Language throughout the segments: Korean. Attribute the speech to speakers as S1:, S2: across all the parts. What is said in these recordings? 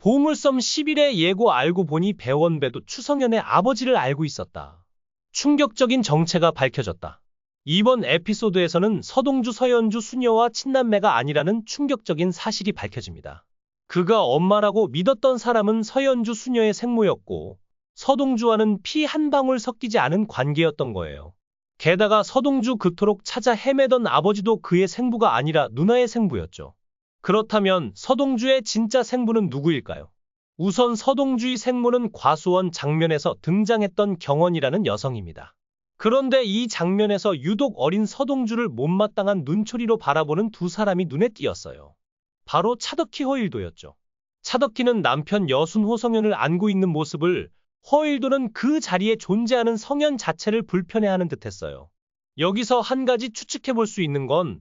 S1: 보물섬 10일의 예고 알고 보니 배원배도 추성현의 아버지를 알고 있었다. 충격적인 정체가 밝혀졌다. 이번 에피소드에서는 서동주 서현주 수녀와 친남매가 아니라는 충격적인 사실이 밝혀집니다. 그가 엄마라고 믿었던 사람은 서현주 수녀의 생모였고 서동주와는 피 한 방울 섞이지 않은 관계였던 거예요. 게다가 서동주 그토록 찾아 헤매던 아버지도 그의 생부가 아니라 누나의 생부였죠. 그렇다면 서동주의 진짜 생부는 누구일까요? 우선 서동주의 생모는 과수원 장면에서 등장했던 경원이라는 여성입니다. 그런데 이 장면에서 유독 어린 서동주를 못마땅한 눈초리로 바라보는 두 사람이 눈에 띄었어요. 바로 차덕희 허일도였죠. 차덕희는 남편 여순호 성현을 안고 있는 모습을 허일도는 그 자리에 존재하는 성현 자체를 불편해하는 듯했어요. 여기서 한 가지 추측해 볼 수 있는 건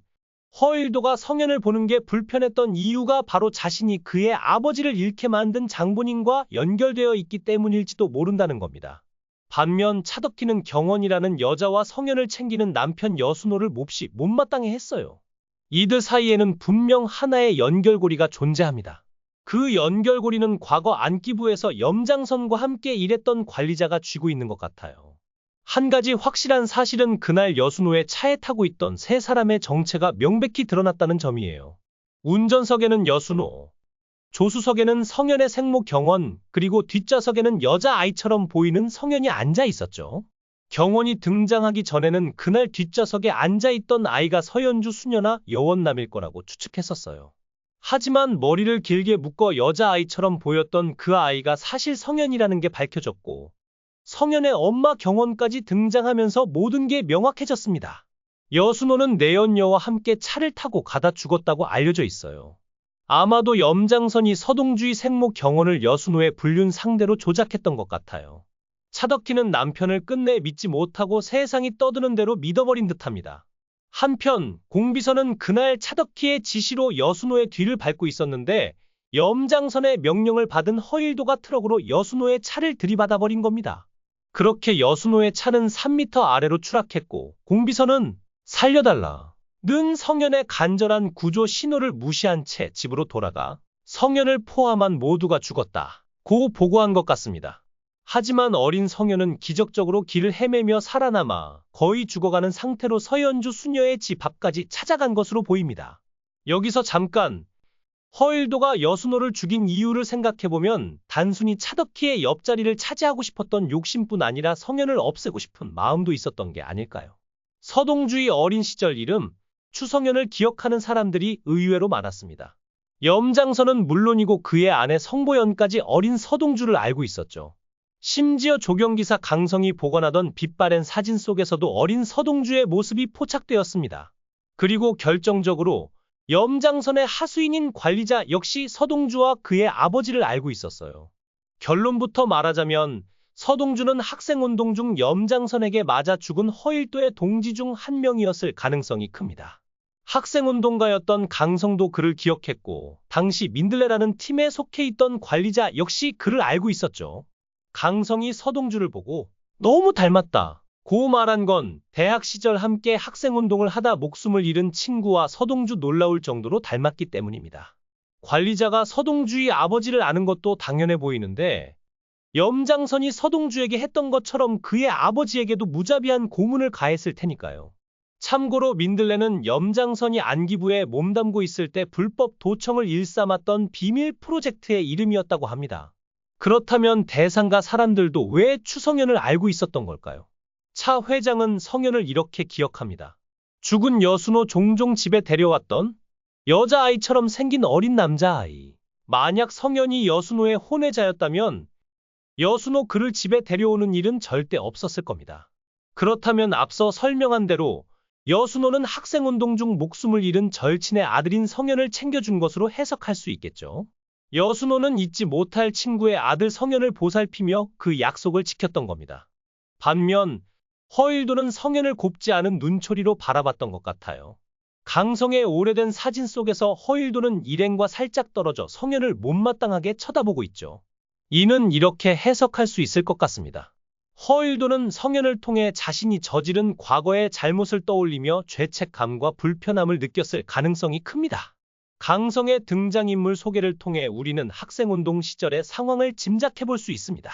S1: 허일도가 성현을 보는 게 불편했던 이유가 바로 자신이 그의 아버지를 잃게 만든 장본인과 연결되어 있기 때문일지도 모른다는 겁니다. 반면 차덕희는 경원이라는 여자와 성현을 챙기는 남편 여순호를 몹시 못마땅해 했어요. 이들 사이에는 분명 하나의 연결고리가 존재합니다. 그 연결고리는 과거 안기부에서 염장선과 함께 일했던 관리자가 쥐고 있는 것 같아요. 한 가지 확실한 사실은 그날 여순호의 차에 타고 있던 세 사람의 정체가 명백히 드러났다는 점이에요. 운전석에는 여순호, 조수석에는 성현의 생모 경원, 그리고 뒷좌석에는 여자아이처럼 보이는 성현이 앉아 있었죠. 경원이 등장하기 전에는 그날 뒷좌석에 앉아있던 아이가 서현주 수녀나 여원남일 거라고 추측했었어요. 하지만 머리를 길게 묶어 여자아이처럼 보였던 그 아이가 사실 성현이라는 게 밝혀졌고, 성현의 엄마 경원까지 등장하면서 모든 게 명확해졌습니다. 여순호는 내연녀와 함께 차를 타고 가다 죽었다고 알려져 있어요. 아마도 염장선이 서동주의 생모 경원을 여순호의 불륜 상대로 조작했던 것 같아요. 차덕희는 남편을 끝내 믿지 못하고 세상이 떠드는 대로 믿어버린 듯합니다. 한편 공비서는 그날 차덕희의 지시로 여순호의 뒤를 밟고 있었는데 염장선의 명령을 받은 허일도가 트럭으로 여순호의 차를 들이받아버린 겁니다. 그렇게 여순호의 차는 3m 아래로 추락했고 공비서는 살려달라. 는 성현의 간절한 구조 신호를 무시한 채 집으로 돌아가 성현을 포함한 모두가 죽었다. 고 보고한 것 같습니다. 하지만 어린 성현은 기적적으로 길을 헤매며 살아남아 거의 죽어가는 상태로 서현주 수녀의 집 앞까지 찾아간 것으로 보입니다. 여기서 잠깐 허일도가 여순호를 죽인 이유를 생각해보면 단순히 차덕희의 옆자리를 차지하고 싶었던 욕심뿐 아니라 성현을 없애고 싶은 마음도 있었던 게 아닐까요? 서동주의 어린 시절 이름 추성현을 기억하는 사람들이 의외로 많았습니다. 염장선은 물론이고 그의 아내 성보연까지 어린 서동주를 알고 있었죠. 심지어 조경기사 강성이 보관하던 빛바랜 사진 속에서도 어린 서동주의 모습이 포착되었습니다. 그리고 결정적으로 염장선의 하수인인 관리자 역시 서동주와 그의 아버지를 알고 있었어요. 결론부터 말하자면 서동주는 학생운동 중 염장선에게 맞아 죽은 허일도의 동지 중 한 명이었을 가능성이 큽니다. 학생운동가였던 강성도 그를 기억했고 당시 민들레라는 팀에 속해 있던 관리자 역시 그를 알고 있었죠. 강성이 서동주를 보고 너무 닮았다. 고 말한 건 대학 시절 함께 학생운동을 하다 목숨을 잃은 친구와 서동주 놀라울 정도로 닮았기 때문입니다. 관리자가 서동주의 아버지를 아는 것도 당연해 보이는데 염장선이 서동주에게 했던 것처럼 그의 아버지에게도 무자비한 고문을 가했을 테니까요. 참고로 민들레는 염장선이 안기부에 몸담고 있을 때 불법 도청을 일삼았던 비밀 프로젝트의 이름이었다고 합니다. 그렇다면 대상가 사람들도 왜 추성현을 알고 있었던 걸까요? 차 회장은 성현을 이렇게 기억합니다. 죽은 여순호 종종 집에 데려왔던 여자아이처럼 생긴 어린 남자아이. 만약 성현이 여순호의 혼외자였다면 여순호 그를 집에 데려오는 일은 절대 없었을 겁니다. 그렇다면 앞서 설명한 대로 여순호는 학생운동 중 목숨을 잃은 절친의 아들인 성현을 챙겨준 것으로 해석할 수 있겠죠. 여순호는 잊지 못할 친구의 아들 성현을 보살피며 그 약속을 지켰던 겁니다. 반면 허일도는 성현을 곱지 않은 눈초리로 바라봤던 것 같아요. 강성의 오래된 사진 속에서 허일도는 일행과 살짝 떨어져 성현을 못마땅하게 쳐다보고 있죠. 이는 이렇게 해석할 수 있을 것 같습니다. 허일도는 성현을 통해 자신이 저지른 과거의 잘못을 떠올리며 죄책감과 불편함을 느꼈을 가능성이 큽니다. 강성의 등장인물 소개를 통해 우리는 학생운동 시절의 상황을 짐작해 볼 수 있습니다.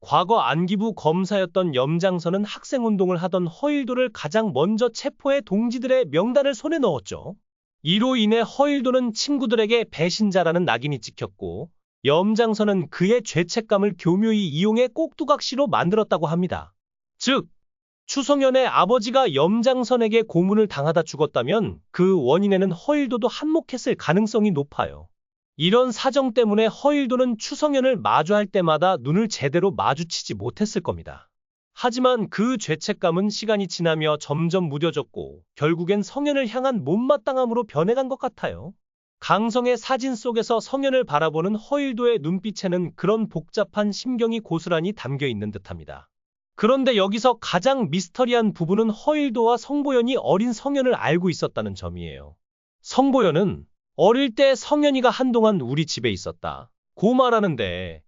S1: 과거 안기부 검사였던 염장선은 학생운동을 하던 허일도를 가장 먼저 체포해 동지들의 명단을 손에 넣었죠. 이로 인해 허일도는 친구들에게 배신자라는 낙인이 찍혔고 염장선은 그의 죄책감을 교묘히 이용해 꼭두각시로 만들었다고 합니다. 즉, 추성현의 아버지가 염장선에게 고문을 당하다 죽었다면 그 원인에는 허일도도 한몫했을 가능성이 높아요. 이런 사정 때문에 허일도는 추성현을 마주할 때마다 눈을 제대로 마주치지 못했을 겁니다. 하지만 그 죄책감은 시간이 지나며 점점 무뎌졌고 결국엔 성현을 향한 못마땅함으로 변해간 것 같아요. 강성의 사진 속에서 성현을 바라보는 허일도의 눈빛에는 그런 복잡한 심경이 고스란히 담겨 있는 듯합니다. 그런데 여기서 가장 미스터리한 부분은 허일도와 성보연이 어린 성현을 알고 있었다는 점이에요. 성보연은 어릴 때 성현이가 한동안 우리 집에 있었다. 고 말하는데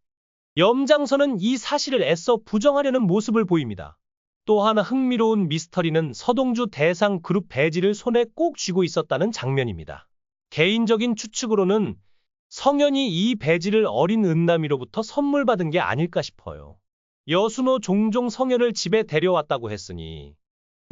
S1: 염장선은 이 사실을 애써 부정하려는 모습을 보입니다. 또 하나 흥미로운 미스터리는 서동주 대상 그룹 배지를 손에 꼭 쥐고 있었다는 장면입니다. 개인적인 추측으로는 성현이 이 배지를 어린 은남이로부터 선물 받은 게 아닐까 싶어요. 여순호 종종 성현을 집에 데려왔다고 했으니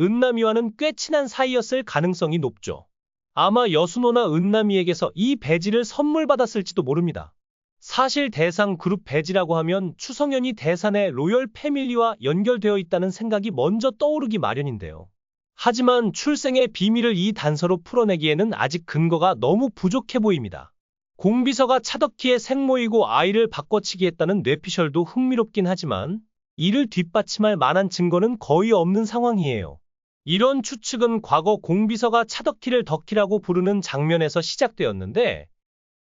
S1: 은남이와는 꽤 친한 사이였을 가능성이 높죠. 아마 여순호나 은남이에게서 이 배지를 선물 받았을지도 모릅니다. 사실 대상 그룹 배지라고 하면 추성현이 대산의 로열 패밀리와 연결되어 있다는 생각이 먼저 떠오르기 마련인데요. 하지만 출생의 비밀을 이 단서로 풀어내기에는 아직 근거가 너무 부족해 보입니다. 공비서가 차덕희의 생모이고 아이를 바꿔치기 했다는 뇌피셜도 흥미롭긴 하지만 이를 뒷받침할 만한 증거는 거의 없는 상황이에요. 이런 추측은 과거 공비서가 차덕희를 덕희라고 부르는 장면에서 시작되었는데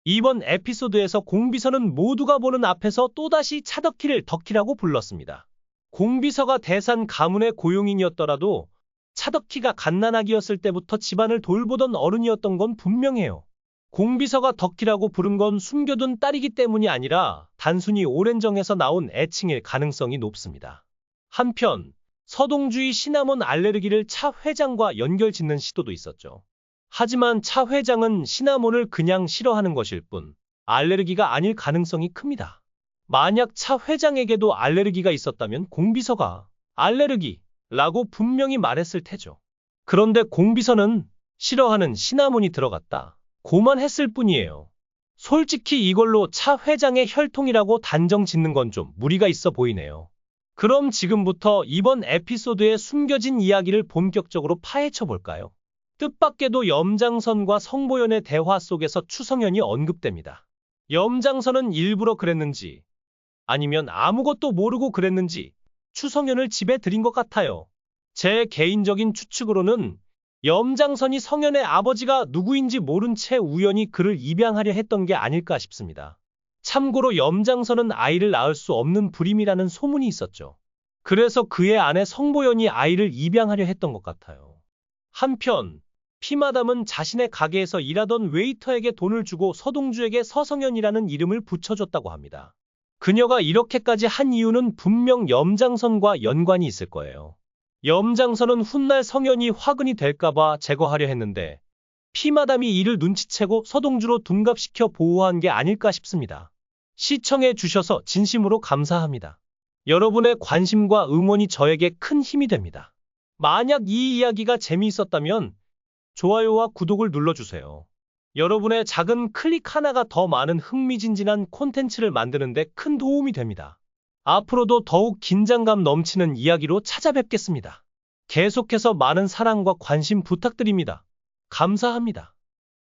S1: 이번 에피소드에서 공비서는 모두가 보는 앞에서 또다시 차덕희를 덕희라고 불렀습니다. 공비서가 대산 가문의 고용인이었더라도 차덕희가 갓난아기였을 때부터 집안을 돌보던 어른이었던 건 분명해요. 공비서가 덕희라고 부른 건 숨겨둔 딸이기 때문이 아니라 단순히 오랜 정에서 나온 애칭일 가능성이 높습니다. 한편 서동주의 시나몬 알레르기를 차 회장과 연결 짓는 시도도 있었죠. 하지만 차 회장은 시나몬을 그냥 싫어하는 것일 뿐 알레르기가 아닐 가능성이 큽니다. 만약 차 회장에게도 알레르기가 있었다면 공비서가 알레르기라고 분명히 말했을 테죠. 그런데 공비서는 싫어하는 시나몬이 들어갔다. 고만 했을 뿐이에요. 솔직히 이걸로 차 회장의 혈통이라고 단정 짓는 건 좀 무리가 있어 보이네요. 그럼 지금부터 이번 에피소드에 숨겨진 이야기를 본격적으로 파헤쳐 볼까요? 뜻밖에도 염장선과 성보연의 대화 속에서 추성현이 언급됩니다. 염장선은 일부러 그랬는지 아니면 아무것도 모르고 그랬는지 추성현을 집에 들인 것 같아요. 제 개인적인 추측으로는 염장선이 성현의 아버지가 누구인지 모른 채 우연히 그를 입양하려 했던 게 아닐까 싶습니다. 참고로 염장선은 아이를 낳을 수 없는 불임이라는 소문이 있었죠. 그래서 그의 아내 성보연이 아이를 입양하려 했던 것 같아요. 한편 피마담은 자신의 가게에서 일하던 웨이터에게 돈을 주고 서동주에게 서성현이라는 이름을 붙여줬다고 합니다. 그녀가 이렇게까지 한 이유는 분명 염장선과 연관이 있을 거예요. 염장선은 훗날 성현이 화근이 될까봐 제거하려 했는데 피마담이 이를 눈치채고 서동주로 둔갑시켜 보호한 게 아닐까 싶습니다. 시청해 주셔서 진심으로 감사합니다. 여러분의 관심과 응원이 저에게 큰 힘이 됩니다. 만약 이 이야기가 재미있었다면 좋아요와 구독을 눌러주세요. 여러분의 작은 클릭 하나가 더 많은 흥미진진한 콘텐츠를 만드는데 큰 도움이 됩니다. 앞으로도 더욱 긴장감 넘치는 이야기로 찾아뵙겠습니다. 계속해서 많은 사랑과 관심 부탁드립니다. 감사합니다.